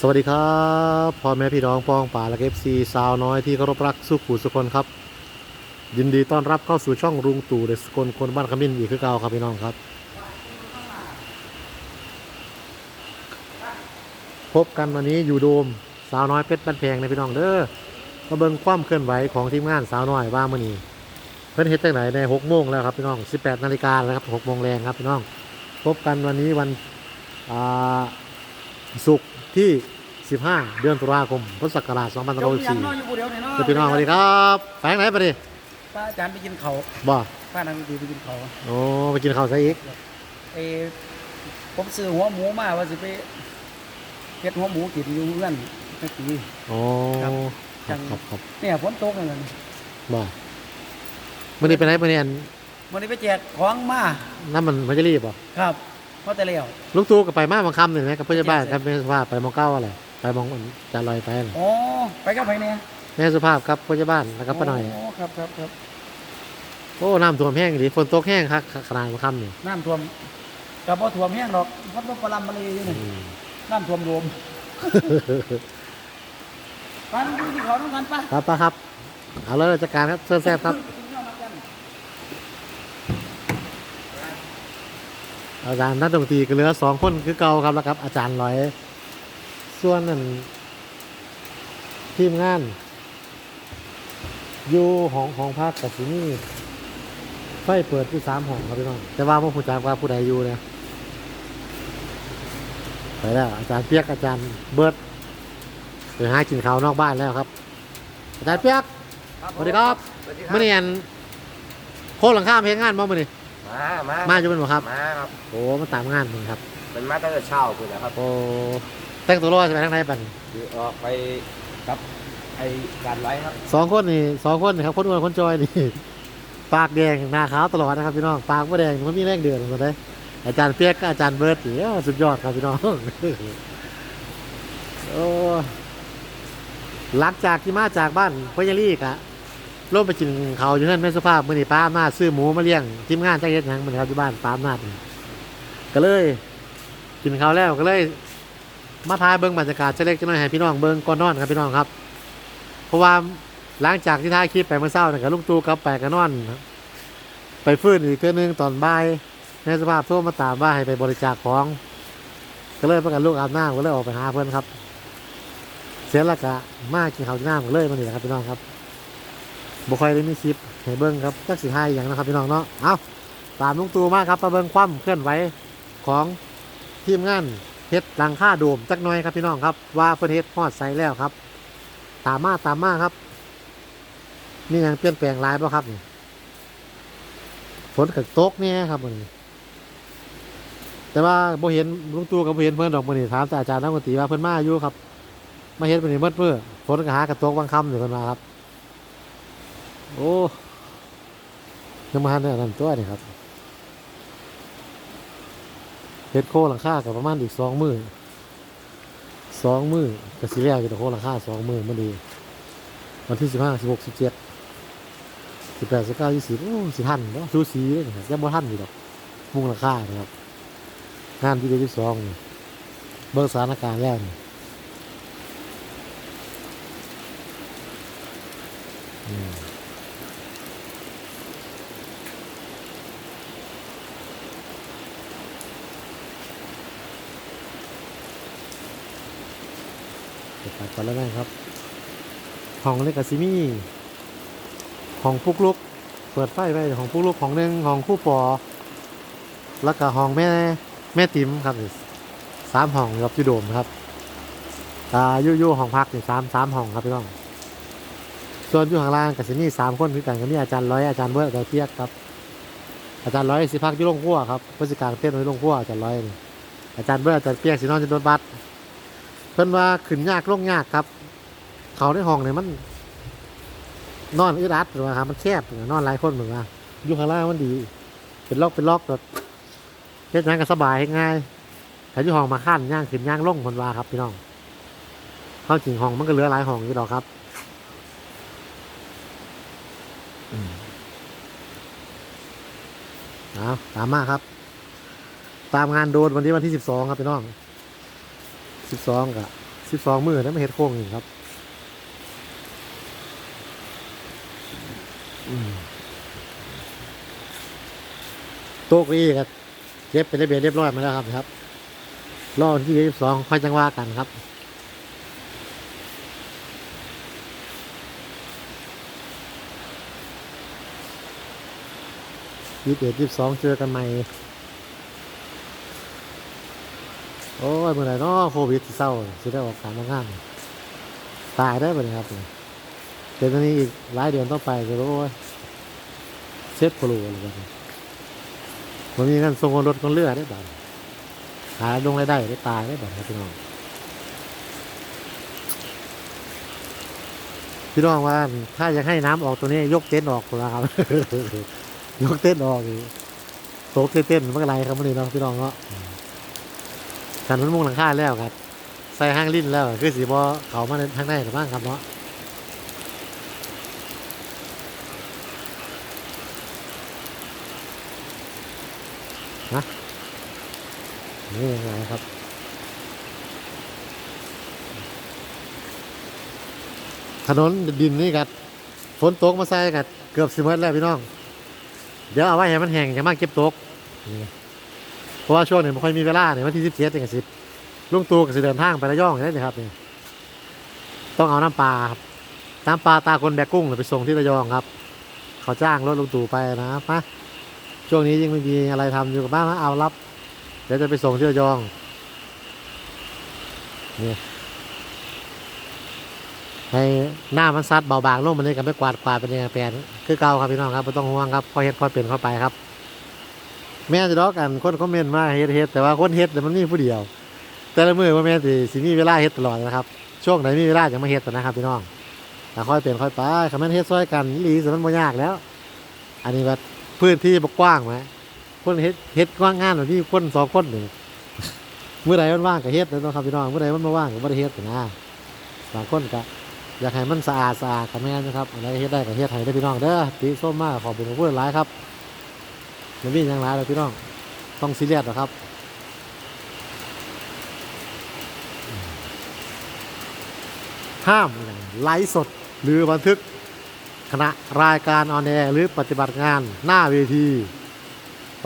สวัสดีครับพ่อแม่พี่น้องป้องป่าและเอฟซีสาวน้อยที่เคารพรักสุขูสุคนครับ ยินดีต้อนรับเข้าสู่ช่องรุงตู่เดสกลคนบ้านขมิ้นอีกคือเก่าครับพี่น้องครับ พบกันวันนี้อยู่โดมสาวน้อยเพชรบ้านแพงในพี่น้องเด้อมาเบิ่งความเคลื่อนไหวของทีมงานสาวน้อยว่ามื่อนี้เพิ่นเฮ็ดจังไหนใน6โมงแล้วครับพี่น้อง18นาฬิกาแล้วครับ6โมงแรงครับพี่น้อง พบกันวันนี้วันอ่าศุกร์ ที่ 15 เดือนตุลาคมพุทธศักราชเจ้ายังน้อย2564อยู่ผู้เดียวเนี่ยเนาะพี่น้องสวัสดีครับแฝงไหนไปดิป้าอาจารย์ไปกินเขาวบ่ป้านังดีไปกินเขาวโอ้ไปกินข้าวซะอีกเออผมซื้อหัวหมูมาว่าสิไปเฮ็ดหัวหมูกินอยู่เพื่อนเมื่อกี้โอ้ครับครับครับครับเนี่ยฝนตกเลยนะบ่มื่อนี้ไปไหนมื่อนี้อันวันนี้ไปแจกของมาน้ำมันมันจะรีบบ่ครับเพราะแต่แล้วลูกตูก็ไปมาบางคำหนึ่งนะกับเพื่อนบ้านครับแม่สุภาพไปมองเก้าอะไรไปมองอันจานลอยไปน่ะอ๋อไปกับไผเนี่ยแม่สุภาพครับเพื่อนบ้านแล้วก็ป้าหน่อยโครับครับครับโอ้น้ำท่วมแห้งดีฝนตกแห้งครับขนาดบางคำนี่น้ำท่วมกับบ่ท่วมแห้งดอกพัดลมปลามาเลยอยู่นี่อืมน้ำท่วมรวมไปนั่งดูที่เขาต้องกันปะครับป้าครับ เอาเลยราชการครับเชิญแซ่บครับ อาจารย์นักดนตรีก็เหลือสองคนคือเก่าครับแล้วครับ อาจารย์ร้อย ส่วนนั่นทีมงาน อยู่ของของภาคกับสินี่ไฟเปิดที่สามห้องครับพี่น้องแต่ว่าพ่อผู้จารว่าผู้ใดอยู่เนี่ยไปแล้วอาจารย์เปียกอาจารย์เบิร์ดไปหากินข้าวนอกบ้านแล้วครับ อาจารย์เปียกสวัสดีครับสวัสดีครัเมื่อนี้อันโค้งหลังคาเพลงงานบ่มื่อนี้ มามามาอยู่เป็นบ่ครับ มาครับโอ้มาตามงานมึงครับเป็นมาตั้งแต่เช้าคุณนะครับโอ้แต่งตัวรอดใช่ไหมทั้งไทยปันคือออกไปกับไอการไว้ครับสองคนนี่สองคนนี่ครับคนอ้วนคนจอยนี่ปากแดงหน้าขาวตลอดนะครับพี่น้องปากไม่แดงมันมีแรงเดือดหมดเลยอาจารย์เปียกกับอาจารย์เบิร์ดเดี๋ยวสุดยอดครับพี่น้องโอ้หลังจากที่มาจากบ้านพญาลีกะ ร่วมไปกินเขาอยู่นั่นแม่สุภาพมื่อนี่ป้าอำนาซื้อหมูมาเลี้ยงทีมงานจ้างเฮ็ดหยังมันครับอยู่บ้านป้าอำนาจนี่ก็เลย กินเขาแล้วก็เลย มาทายเบิ้งบรรยากาศจะเล็กจะน้อยให้พี่น้องเบิ้งก่อนนอนครับพี่น้องครับ เพราะว่าหลังจากที่ถ่าคลิปไปเมื่อเช้าเนี่ยกับลุงตูกับไปก็นอนไปฟื้นอีกเทื่อนึงตอนบ่ายในสภาพโทรมาตามว่าให้ไปบริจาคของ ก็เลยประกันลูกอาบน้ำก็เลยออกไปหาเพื่อนครับ เสียลักกะมากินข้าวที่น้ำก็เลยมาเนี่ยครับพี่น้องครับ บุคอยได้มีคลิปให้เบิ้งครับจักสิให้อย่างนะครับพี่น้องเนาะเอาตามลุงตูมาครับมาเบิ้งความเคลื่อนไหวของทีมงานเฮ็ดหลังค่าโดมจักน่อยครับพี่น้องครับ ว่าเพิ่นเฮ็ดฮอดใสแล้วครับ ตามมาตามมาครับนี่ยังเปลี่ยนแปลงลายบ่ครับนี่ฝนกับตกเนี่ยครับมื้อนี้แต่ว่าบ่เห็นลุงตูกับบ่เห็นเพิ่อนดอกมื้อนี้ถามแต่อาจารย์นักดนตรีว่าเพิ่อนมาอยู่ครับมาเฮ็ดมื้อนี้เบิดมื้อฝนก็หากระตกบางคำอยู่เพิ่นมาครับ โอ้ยังมาทันได้อันนั้นตัวนี่ครับเฮ็ดโคหลังคากับประมาณอีกสองมือสองมือก็สิแล้วอยู่แต่โคหลังคาสองมือมันดีวันที่สิบห้าสิบหกสิบเจ็ดสิบแปดสิบเก้ายี่สิบโอ้สิทันเนาะสูสีเลยนะครับยังบ่ทันอยู่ดอกมุ่งหลังคานะครับงานที่เดือนที่สองเบิ่งสถานการณ์แล้วนี่อืม เดี๋ยวตัดก่อนแล้วนะครับ ห้องเล็กกับซิมี่ห้องพุกลุก เปิดไฟไปห้องพุกลุกห้องหนึ่งห้องคู่ปอ แล้วก็ห้องแม่แม่ติ๋มครับสามห้องครับอยูโดมครับอ่ายู่ยู่ห้องพักนี่สามสามห้องครับพี่น้อง ส่วนอยู่ข้างล่างกับซิมี่สามคนคือกันก็มีอาจารย์ร้อยอาจารย์เบิร์ดอาจารย์เปียกครับอาจารย์ร้อยสิพักอยู่โรงครัวครับเพื่อสิกางเต้นไว้โรงครัวอาจารย์ร้อยอาจารย์เบิร์ดอาจารย์เปียกสินอนจะโดนบัตร พิ่นว่าขึ้นยากลงยากครับ เขาในห้องเนี่ยมัน นอนอึดอัดหรือว่าครับมันแคบนอนหลายคนเหมือนว่าอยู่ข้างล่างมันดี เป็นล็อกเป็นล็อกแบบเฮ็ดงานก็สบายง่ายแต่อยู่ห้องมาขั้นย่างขึ้นย่างลงคนว่าครับพี่น้องเข้าจริงห้องมันก็เหลือหลายห้องอยู่ดอกครับอืมเอาตามมาครับ ตามงานโดนวันนี้วันที่สิบสองครับพี่น้อง สิบสองกับสิบสองมือแล้วมาเฮ็ดโค้งนี่ครับโต๊ะกี้ครับเย็บเป็นระเบียบเรียบร้อยมาแล้วครับครับรอวันที่ยี่สิบสองค่อยจังว่ากันครับยี่สิบเอ็ดยี่สิบสองเจอกันใหม่ โอ้ ยเมื่อไหร่เนาะโควิดเศร้าสิได้ออกการงานตายได้บ่เนี่ยครับเดี๋ยวตอนนี้อีกหลายเดือนต่อไปจะรู้ว่าเซ็ตโปรอะไรแบบนี้มันมีเงินส่งรถคนเรือได้บ้างหาลงรายได้ได้ตายได้บ้างครับพี่น้องพี่น้องว่าถ้าอยากให้น้ำออกตัวนี้ยกเต็นท์ออกนะครับยกเต้นออกอีกโต๊ะเต้นๆมันก็ไรครับมันนี่เนาะพี่น้องเนาะ ขันนมุงหลังคาแล้วครับ ใส่ห้างลิ้นแล้ว คือสีบอเขามาในทางในหรือบ้างครับเนาะนะนี่ยังไงครับถนนดินนี่กัดฝนตกมาใส่กัดเกือบสิเมตรแล้วพี่น้อง เดี๋ยวเอาไว้ให้มันแห้งจะมากเก็บตกนี่ ราะว่าช่วงนี้ไม่ค่อยมีเวลาเนี่ยวันที่สิบเจ็ดเองสิบลุงตู่ก็สิเดินทางไประยองนี่ครับนี่ต้องเอาน้ำปลาครับน้ำปลาตาคนแบกกุ้งไปส่งที่ระยองครับ เขาจ้างรถลุงตู่ไปนะครับมาช่วงนี้ยังไม่มีอะไรทำอยู่กับบ้านนะเอารับเดี๋ยวจะไปส่งที่ระยองนี่ให้หน้ามันซัดเบาบางลงมันเลยกันไปกวาดกวาดเป็นยังไงแปลนคือเก่าครับพี่น้องครับไม่ต้องห่วงครับพอเฮ็ดพอเปลี่ยนเข้าไปครับ แม่จะดอกกันคนคอมเมนต์มาเฮ็ดเฮ็ดแต่ว่าคนเฮ็ดแต่มันมีผู้เดียว แต่ละมือว่าแม่สิสิมีเวลาเฮ็ดตลอดนะครับ ช่วงไหนมีเวลาจะมาเฮ็ดนะครับพี่น้องแต่ค่อยเปลี่ยนค่อยไปคำนั้นเฮ็ดซอยกันอีหลีสิมันบ่ยากแล้ว อันนี้ว่าพื้นที่บ่กว้างไหมคนเฮ็ดเฮ็ดกว้างงานแบบนี้คนสองคนหนึ่งเมื่อใดมันว่างก็เฮ็ดแล้วเนาะครับพี่น้องเมื่อใดมันบ่ว่างก็บ่ได้เฮ็ดนะบางคนก็อยากให้มันสะอาดสะอาดกับแม่นนะครับอะไรเฮ็ดได้ก็เฮ็ดให้ได้พี่น้องเด้อตีส้มมากขอบคุณผู้หลายครับ มันมีอย่างไรเลยพี่น้อง ต้องซีเรียสหรอครับห้ามไลฟ์สดหรือบันทึกขณะรายการออนแอร์หรือปฏิบัติงานหน้าเวที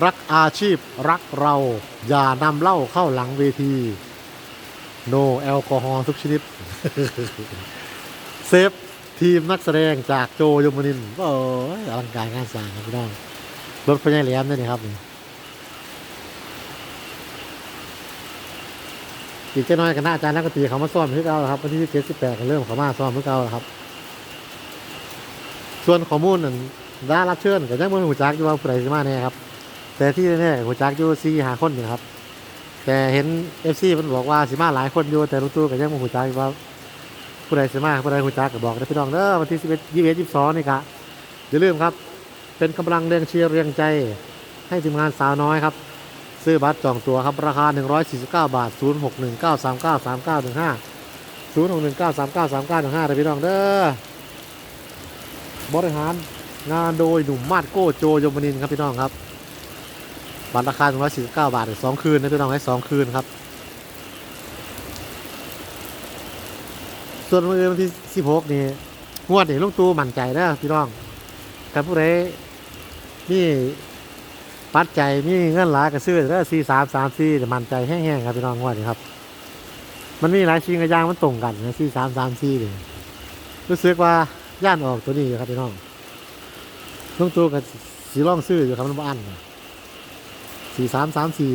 รักอาชีพรักเรา อย่านำเหล้าเข้าหลังเวที โนแอลกอฮอล์ทุกชนิด เซฟทีมนักแสดงจากโจยมนินโอ้ยอลังการงานสร้างครับพี่น้อง รถพญาแหลมนี่นะครับนี่อีกแค่น้อยกันนะอาจารย์นักตีเขามาซ่อมเพื่อเก่าแล้วครับวันที่เจ็ดสิบแปดก็เริ่มเขามาซ่อมเพื่อเก่าแล้วครับ ส่วนข้อมูลนั่นด้านรับเชิญก็ยังไม่หูจักอยู่ว่าผู้ใดสิมาแน่ครับ แต่ที่แน่ๆหูจักอยู่สี่หาคนอยู่ครับ แต่เห็นเอฟซีมันบอกว่าสิมาหลายคนอยู่แต่รู้ตัวก็ยังไม่หูจักอยู่ว่าผู้ใดสิมาผู้ใดหูจักก็บอกได้พี่น้องเด้อวันที่สิบเอ็ดยี่สิบเอ็ดยี่สิบสองนี่กะอย่าลืมครับ เป็นกำลังแรงเชียร์แรงใจให้ทีมงานสาวน้อยครับ ซื้อบัตรจองตัวครับ ราคา 149 บาท 0619393915 0619393915เลยพี่น้องเด้อบริหารงานโดยหนุ่มมาดโก้โจยมนินครับพี่น้องครับ บัตรราคา 149 บาทสองคืนนะพี่น้องให้สองคืนครับ ส่วนวันอื่นวันที่ 16 นี่งวดนี่ลุงตูมั่นใจนะพี่น้องถ้าผู้ใด นี่ปัดใจมีเงินหลายก็ซื้อแล้วสี่สามสามสี่มันใจแห้งๆครับพี่น้องงวดนี้ครับ มันมีหลายชิ้นกระยางมันตรงกันนะสี่สามสามสี่เลยรู้สึกว่าย่านออกตัวนี้ครับพี่น้องลุงตูกับสีร่องซื้ออยู่ครับมันบ้านสี่สามสามสี่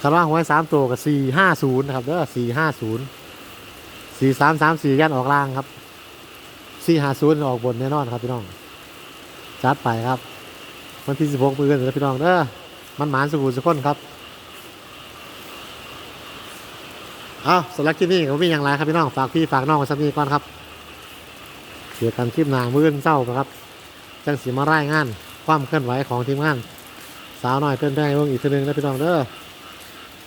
คำว่าหวยสามตัวกับสี่ห้าศูนย์นะครับเด้อสี่ห้าศูนย์สี่สามสามสี่ย่านออกล่างครับสี่ห้าศูนย์ออกบนแน่นอนครับพี่น้อง จัดไปครับ วันที่สิบหกมือกันเลยพี่น้องเด้อมันหมานสุขุสุขคนครับเอาสำหรับคลิปนี้ก็มีอย่างไรครับพี่น้องฝากพี่ฝากน้องไว้สักนิดก่อนครับเกี่ยวกันคลิปหนามืออนเศร้าครับ จังสีมาไล่งาน ความเคลื่อนไหวของทีมงาน สาวน้อยเพื่อนได้เบิ่งอีกทีนึงนะพี่น้องเด้อ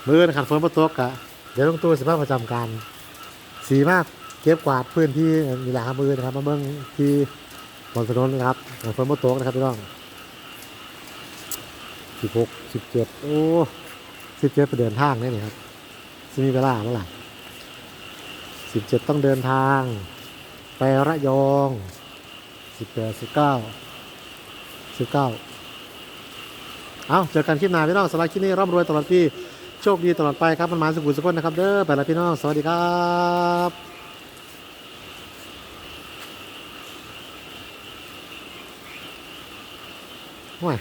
มืออนขันฝนประตกกะเดี๋ยวต้องตู้สิบห้าประจำการสีมากเก็บกวาดพื้นที่มีหลายมือนะครับมาเบิ้งที่ บนถนนนะครับฝนมาตกนะครับพี่น้องสิบหกสิบเจ็ดโอ้สิบเจ็ดไปเดินทางได้นี่ครับจะมีเวลาเมื่อไหร่สิบเจ็ดต้องเดินทาง ไประยองสิบแปดสิบเก้าสิบเก้าเอาเจอกันคลิปหน้าพี่น้องสำหรับคลิปนี้ร่ำรวยตลอดปีโชคดีตลอดไปครับมันหมาสุขุสุขนนะครับเด้อไปแล้วพี่น้อง สวัสดีครับ ว้ย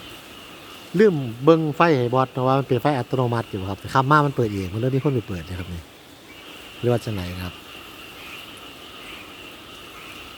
ลืมเบิ้งไฟให้บอสเพราะว่ามันเป็นไฟอัตโนมัติอยู่ครับข้ามมามันเปิดเองมันเรื่องนี้คนไปเปิดนะครับนี่หรือว่าจะไหนครับ